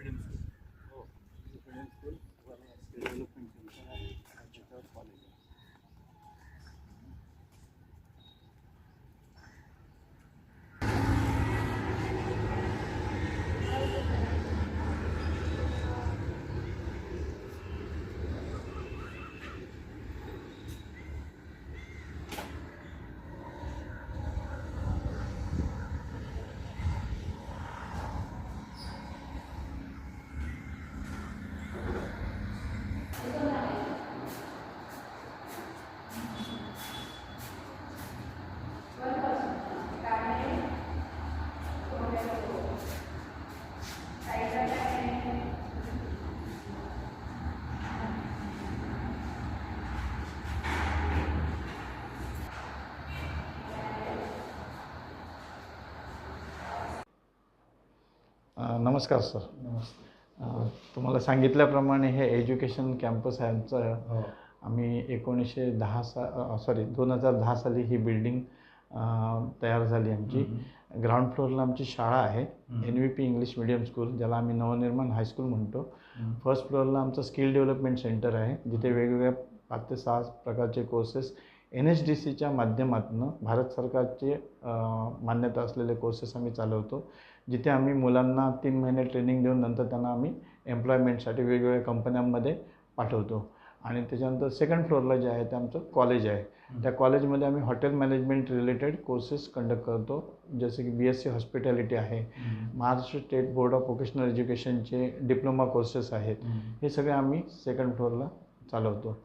English medium नमस्कार sir. नमस्ते. अ, तुम्हाला सांगितल्याप्रमाणे हे एज्युकेशन कॅम्पस आहे आमचं. हो. आम्ही एकोणीसशे दहा सा सॉरी दोन हजार दहा साली ही बिल्डिंग तयार झाली आमची. ग्राउंड फ्लोअरला आमची शाळा आहे. N V P English medium school ज्याला आम्ही नवनिर्माण हायस्कूल म्हणतो. फर्स्ट फ्लोअरला आमचं स्किल डेव्हलपमेंट सेंटर आहे जिथे वेगवेगळ्या पाच ते सहा प्रकारचे कोर्सेस एन एच डी सीच्या माध्यमातून भारत सरकारचे मान्यता असलेले कोर्सेस आम्ही चालवतो. जिथे आम्ही मुलांना तीन महिने ट्रेनिंग देऊन नंतर त्यांना आम्ही एम्प्लॉयमेंटसाठी वेगवेगळ्या कंपन्यांमध्ये पाठवतो. आणि त्याच्यानंतर सेकंड फ्लोअरला जे आहे ते आमचं कॉलेज आहे. त्या कॉलेजमध्ये आम्ही hotel management related courses conduct करतो. जसे की बी एस सी हॉस्पिटॅलिटी आहे. Maharashtra state board of vocational एज्युकेशनचे diploma courses आहेत. हे सगळे आम्ही सेकंड फ्लोअरला चालवतो.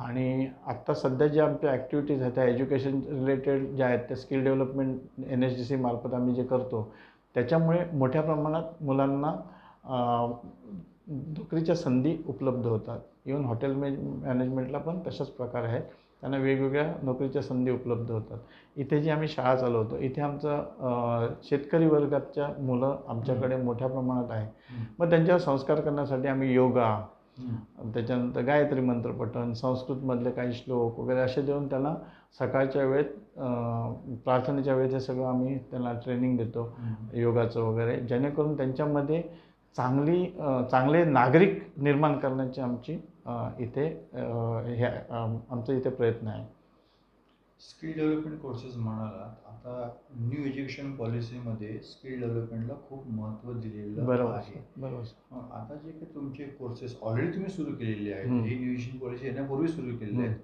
आणि आत्ता सध्या ज्या आमच्या ॲक्टिव्हिटीज आहेत त्या एज्युकेशन रिलेटेड ज्या आहेत त्या skill development N H D C मार्फत आम्ही जे करतो त्याच्यामुळे मोठ्या प्रमाणात मुलांना नोकरीच्या संधी उपलब्ध होतात इवन हॉटेल मॅ मॅनेजमेंटला पण तशाच प्रकार आहेत त्यांना वेगवेगळ्या नोकरीच्या संधी उपलब्ध होतात इथे जी आम्ही शाळा चालवतो इथे आमचं शेतकरी वर्गाच्या मुलं आमच्याकडे मोठ्या प्रमाणात आहे. मग त्यांच्यावर संस्कार करण्यासाठी आम्ही योगा. त्याच्यानंतर गायत्री मंत्र पठण संस्कृतमधले काही श्लोक वगैरे असे देऊन त्यांना सकाळच्या वेळेत प्रार्थनेच्या वेळेत हे सगळं आम्ही त्यांना ट्रेनिंग देतो. योगाचं वगैरे. जेणेकरून त्यांच्यामध्ये चांगली चांगले नागरिक निर्माण करण्याची आमची इथे हे आमचा इथे प्रयत्न आहे. स्किल डेव्हलपमेंट कोर्सेस म्हणालात आता न्यू एज्युकेशन पॉलिसीमध्ये स्किल डेव्हलपमेंटला खूप महत्त्व दिलेलं आहे. बरोबर. आता जे काही तुमचे कोर्सेस ऑलरेडी तुम्ही सुरू केलेले आहेत. ही न्यू एज्युकेशन पॉलिसी येण्यापूर्वी सुरू केलेले आहेत.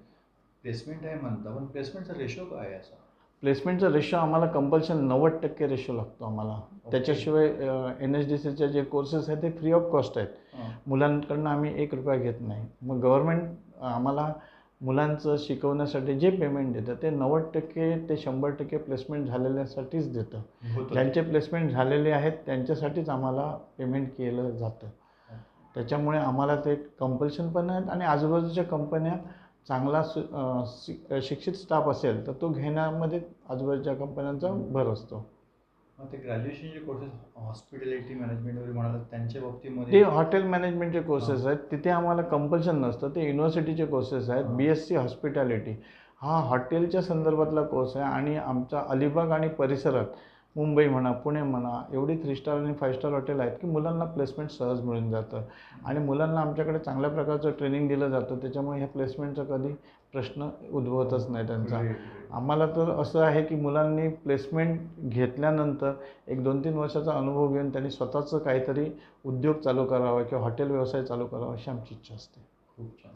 प्लेसमेंट आहे म्हणता पण प्लेसमेंटचा रेशो काय असा? प्लेसमेंटचा रेशो आम्हाला कंपल्शन नव्वद टक्के रेशो लागतो आम्हाला. त्याच्याशिवाय एन एच डी सीचे जे कोर्सेस आहेत ते फ्री ऑफ कॉस्ट आहेत. मुलांकडनं आम्ही एक रुपया घेत नाही. मग गव्हर्मेंट आम्हाला मुलांचं शिकवण्यासाठी जे पेमेंट देतं ते नव्वद टक्के ते शंभर टक्के प्लेसमेंट झालेल्यासाठीच देतं. ज्यांचे प्लेसमेंट झालेले आहेत त्यांच्यासाठीच आम्हाला पेमेंट केलं जातं. त्याच्यामुळे आम्हाला ते कंपल्शन पण आहेत आणि आजूबाजूच्या कंपन्या चांगला शिक्षित स्टाफ असेल तर तो घेण्यामध्ये आजूबाजूच्या कंपन्यांचा भर असतो. मग ते ग्रॅज्युएशनचे कोर्सेस हॉस्पिटॅलिटी मॅनेजमेंट वगैरे म्हणालात त्यांच्या ते बाबतीमध्ये हॉटेल मॅनेजमेंटचे कोर्सेस आहेत. तिथे आम्हाला कंपल्शन नसतं. ते युनिव्हर्सिटीचे कोर्सेस आहेत. बी एस सी हॉस्पिटॅलिटी हा हॉटेलच्या संदर्भातला कोर्स आहे आणि आमच्या अलिबाग आणि परिसरात मुंबई म्हणा पुणे म्हणा एवढी थ्री स्टार आणि फाईव्ह स्टार हॉटेल आहेत की मुलांना प्लेसमेंट सहज मिळून जातं. आणि मुलांना आमच्याकडे चांगल्या प्रकारचं ट्रेनिंग दिलं जातं. त्याच्यामुळे ह्या प्लेसमेंटचा कधी प्रश्न उद्भवतच नाही त्यांचा. आम्हाला तर असं आहे की मुलांनी प्लेसमेंट घेतल्यानंतर एक दोन तीन वर्षाचा अनुभव घेऊन त्यांनी स्वतःचं काहीतरी उद्योग चालू करावा किंवा हॉटेल व्यवसाय चालू करावा अशी आमची इच्छा असते. खूप छान.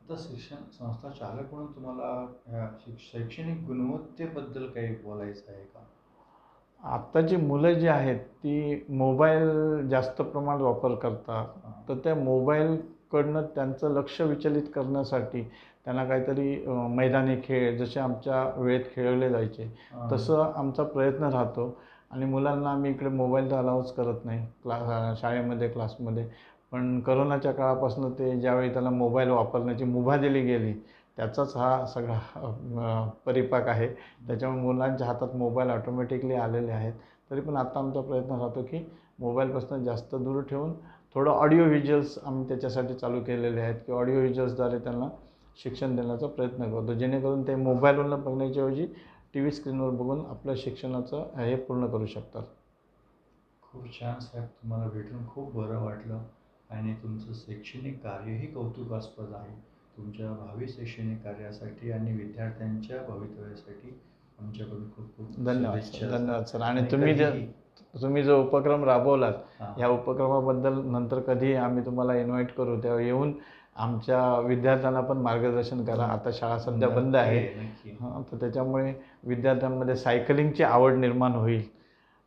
आता शिक्षण संस्था चालक म्हणून तुम्हाला शैक्षणिक गुणवत्तेबद्दल काही बोलायचं आहे का? आत्ताची मुलं जी आहेत ती मोबाईल जास्त प्रमाणात वापर करतात. तर त्या मोबाईलकडनं त्यांचं लक्ष विचलित करण्यासाठी त्यांना काहीतरी मैदानी खेळ जसे आमच्या वेळेत खेळले जायचे. तसं आमचा प्रयत्न राहतो आणि मुलांना आम्ही इकडे मोबाईल तर अलाउच करत नाही क्ला शाळेमध्ये क्लासमध्ये पण करोनाच्या काळापासून ते ज्यावेळी त्याला मोबाईल वापरण्याची मुभा दिली गेली त्याचाच हा सगळा परिपाक आहे. त्याच्यामुळे मुलांच्या हातात मोबाईल ऑटोमॅटिकली आलेले आहेत. तरी पण आत्ता आमचा प्रयत्न राहतो की मोबाईलपासून जास्त दूर ठेवून थोडं ऑडिओ व्हिज्युअल्स आम्ही त्याच्यासाठी चालू केलेले आहेत की ऑडिओ व्हिज्युअल्सद्वारे त्यांना शिक्षण देण्याचा प्रयत्न करतो. जेणेकरून ते मोबाईलवरनं बघण्याच्या ऐवजी टी व्ही स्क्रीनवर बघून आपल्या शिक्षणाचं हे पूर्ण करू शकतात. खूप छान साहेब तुम्हाला भेटून खूप बरं वाटलं. आणि तुमचं शैक्षणिक कार्यही कौतुकास्पद आहे. तुमच्या भावी शैक्षणिक कार्यासाठी आणि विद्यार्थ्यांच्या भवितव्यासाठी आमच्याकडून खूप खूप धन्यवाद धन्यवाद सर. आणि तुम्ही जे तुम्ही जो उपक्रम राबवलात हां. या उपक्रमाबद्दल नंतर कधी आम्ही तुम्हाला इन्व्हाइट करू. तेव्हा येऊन आमच्या विद्यार्थ्यांना पण मार्गदर्शन करा. आता शाळा सध्या बंद आहे. हां तर त्याच्यामुळे विद्यार्थ्यांमध्ये सायकलिंगची आवड निर्माण होईल.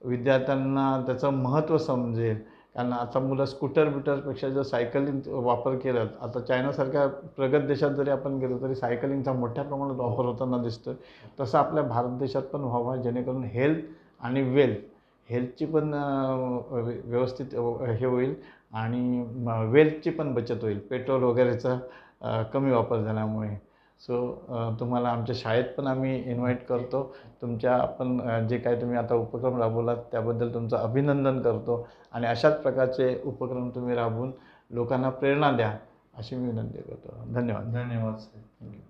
विद्यार्थ्यांना त्याचं महत्त्व समजेल. कारण आता मुलं स्कूटर बिटरपेक्षा जर सायकलिंग वापर केला आता चायनासारख्या प्रगत देशात जरी आपण गेलो तरी सायकलिंगचा मोठ्या प्रमाणात वापर होताना दिसतो तसं आपल्या भारत देशात पण व्हावा जेणेकरून हेल्थ आणि वेल्थ हेल्थची पण व्यवस्थित हे होईल आणि वेल्थची पण बचत होईल. पेट्रोल वगैरेचा कमी वापर झाल्यामुळे. सो तुम्हाला आमच्या शाळेत पण आम्ही इन्व्हाइट करतो. तुमच्या आपण जे काही तुम्ही आता उपक्रम राबवलात त्याबद्दल तुमचं अभिनंदन करतो. आणि अशाच प्रकारचे उपक्रम तुम्ही राबवून लोकांना प्रेरणा द्या अशी मी विनंती करतो. धन्यवाद. धन्यवाद साहेब. थँक्यू